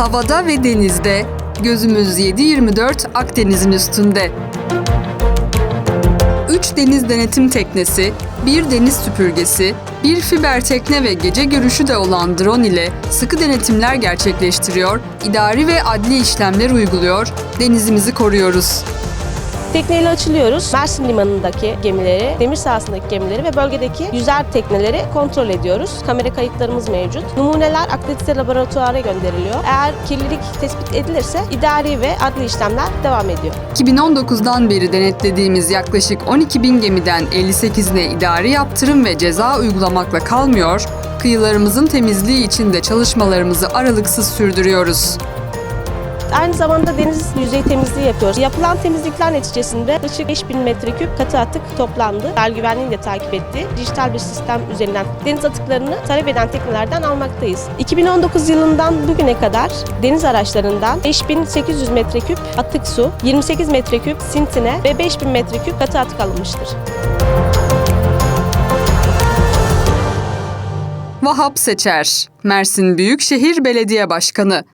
Havada ve denizde, gözümüz 7-24 Akdeniz'in üstünde. 3 deniz denetim teknesi, bir deniz süpürgesi, bir fiber tekne ve gece görüşü de olan drone ile sıkı denetimler gerçekleştiriyor, idari ve adli işlemler uyguluyor, denizimizi koruyoruz. Tekneyle açılıyoruz. Mersin Limanı'ndaki gemileri, demir sahasındaki gemileri ve bölgedeki yüzer tekneleri kontrol ediyoruz. Kamera kayıtlarımız mevcut. Numuneler akredite laboratuvara gönderiliyor. Eğer kirlilik tespit edilirse idari ve adli işlemler devam ediyor. 2019'dan beri denetlediğimiz yaklaşık 12 bin gemiden 58'ine idari yaptırım ve ceza uygulamakla kalmıyor, kıyılarımızın temizliği için de çalışmalarımızı aralıksız sürdürüyoruz. Aynı zamanda deniz yüzey temizliği yapıyoruz. Yapılan temizlikler neticesinde yaklaşık 5000 metreküp katı atık toplandı. Sahil güvenliğini de takip etti. Dijital bir sistem üzerinden deniz atıklarını talep eden teknelerden almaktayız. 2019 yılından bugüne kadar deniz araçlarından 5800 metreküp atık su, 28 metreküp sintine ve 5000 metreküp katı atık alınmıştır. Vahap Seçer, Mersin Büyükşehir Belediye Başkanı